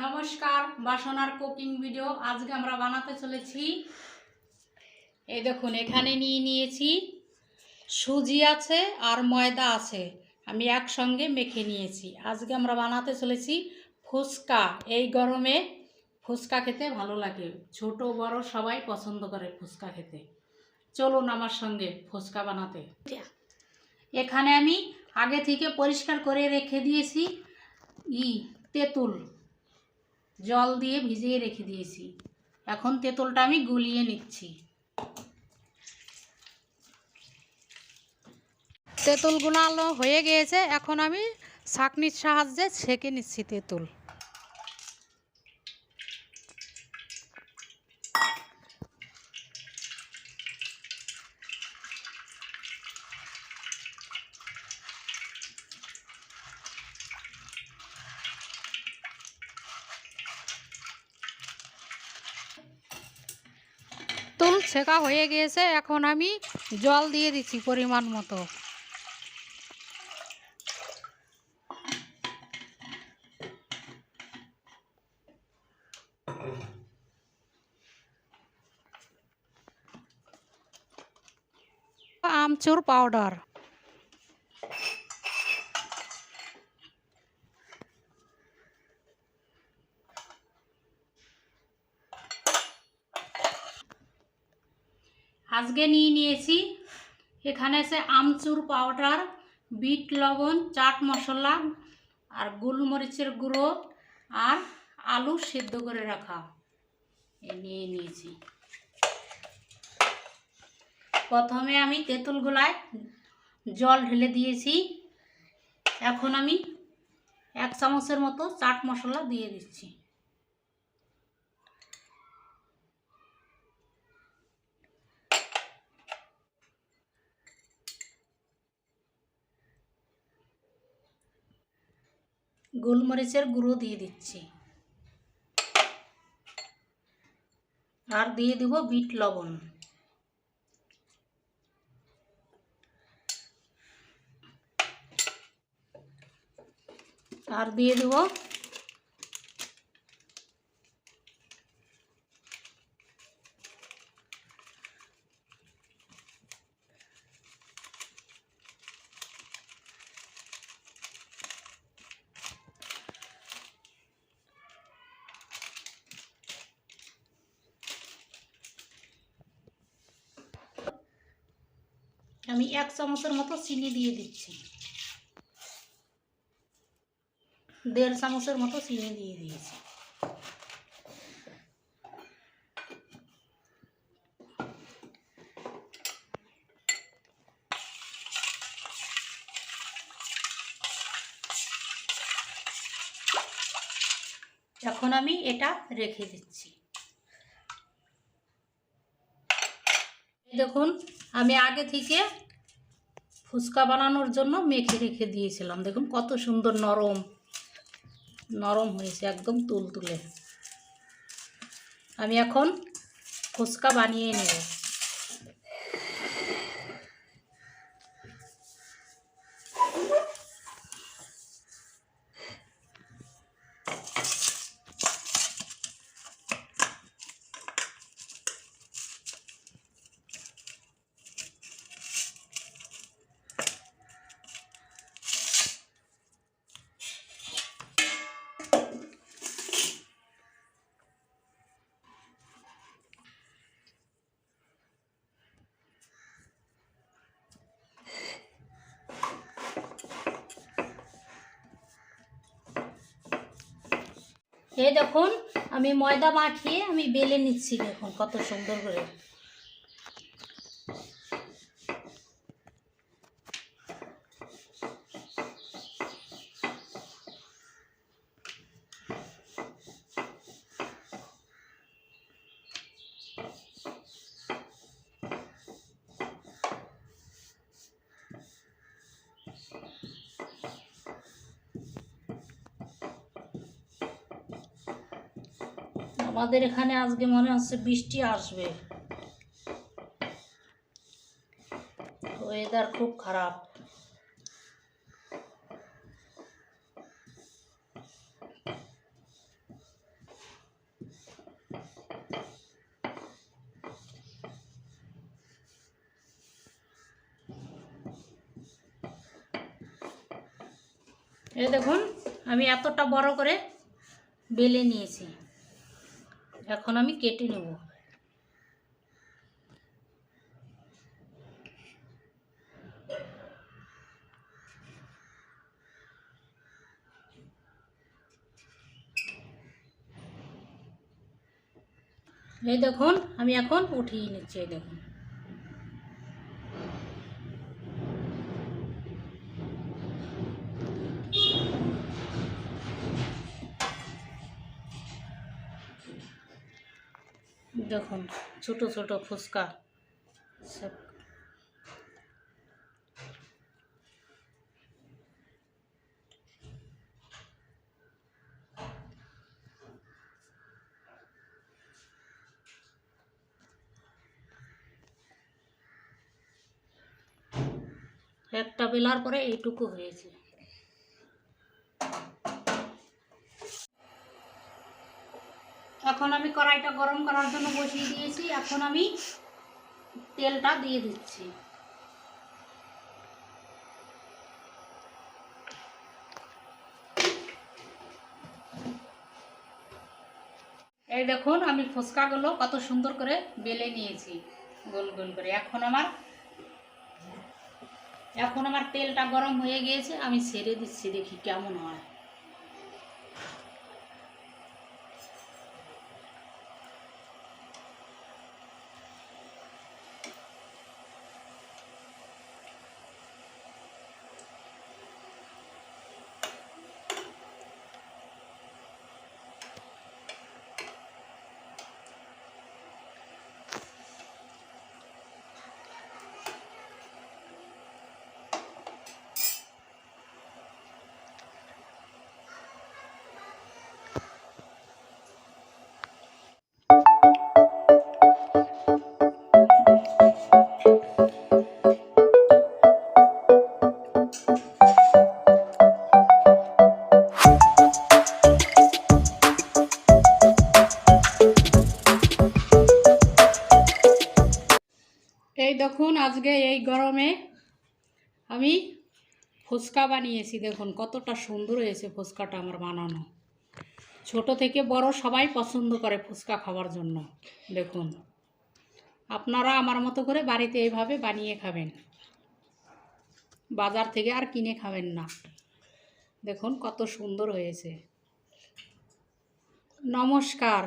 নমস্কার, বাসনার cooking video আজকে আমরা বানাতে চলেছি। এই দেখুন, এখানে নিয়ে নিয়েছি সুজি আছে আর ময়দা আছে। আমি একসঙ্গে মেখে নিয়েছি। আজকে আমরা বানাতে চলেছি ফুচকা। এই গরমে ফুচকা খেতে ভালো লাগে। ছোট, বড় সবাই পছন্দ করে ফুচকা খেতে। চলুন আমার সঙ্গে ফুচকা বানাতে। এখানে আমি আগে থেকে পরিষ্কার করে রেখে দিয়েছি ই, তেঁতুল। জল দিয়ে ভিজিয়ে রেখে দিয়েছি। এখন তেঁতুলটা আমি গুলিয়ে নিচ্ছি। তেঁতুল গুণালো হয়ে গিয়েছে, এখন আমি ছাঁকনির সাহায্যে ছেঁকে নিচ্ছি তেঁতুল। তুল ছেঁকা হয়ে গিয়েছে এখন আমি জল দিয়ে দিচ্ছি পরিমাণ মতো। আমচুর পাউডার। আজকে নিয়ে নিয়েছি। এখানে আছে আমচুর পাউডার, বিট লবণ, চাট মশলা আর গোলমরিচের গুঁড়ো আর আলু সেদ্ধ করে রাখা। নিয়ে নিয়েছি। প্রথমে আমি তেঁতুলগুলায় জল ঢেলে দিয়েছি। এখন আমি এক চামচের মতো চাট মশলা দিয়ে দিচ্ছি। গোলমরিচের গুঁড়ো দিয়ে দিচ্ছি। আর দিয়ে দিব বিট লবণ। আর দিয়ে দেব আমি এক চামচের মতো চিনি দিয়ে দিচ্ছি। দেড় চামচের মতো চিনি দিয়ে দিয়েছি। এখন আমি এটা রেখে দিচ্ছি। দেখুন, আমি আগে থেকে ফুচকা বানানোর জন্য মেখে রেখে দিয়েছিলাম। দেখুন কত সুন্দর নরম নরম হয়েছে, একদম তুলতুলে। আমি এখন ফুচকা বানিয়ে নেব। এ দেখুন আমি ময়দা মাখিয়ে আমি বেলে নিচ্ছি দেখুন কত সুন্দর করে। আমাদের এখানে আজকে মনে হচ্ছে বৃষ্টি আসবে। ওয়েদার খুব খারাপ। এই দেখুন, আমি এতটা বড় করে বেলে নিয়েছি। এখন আমি কেটে নেব। এই দেখুন আমি এখন উঠিয়ে নিচ্ছি এই দেখুন। দেখুন ছোট ছোট ফুচকা। সব একটা বেলার পরে এইটুকু হয়েছে। এখন আমি কড়াইটা গরম করার জন্য বসিয়ে দিয়েছি। এখন আমি তেলটা দিয়ে দিচ্ছি। এই দেখুন, আমি ফুচকাগুলো কত সুন্দর করে বেলে নিয়েছি, গোল গোল করে। এখন আমার এখন আমার তেলটা গরম হয়ে গিয়েছে, আমি ছেড়ে দিচ্ছি, দেখি কেমন হয়। দেখুন আজকে এই গরমে আমি ফুচকা বানিয়েছি, দেখুন কতটা সুন্দর হয়েছে ফুচকাটা আমার বানানো। ছোট থেকে বড় সবাই পছন্দ করে ফুচকা খাওয়ার জন্য, দেখুন। আপনারা আমার মতো করে বাড়িতে এইভাবে বানিয়ে খাবেন। বাজার থেকে আর কিনে খাবেন না। দেখুন কত সুন্দর হয়েছে। নমস্কার।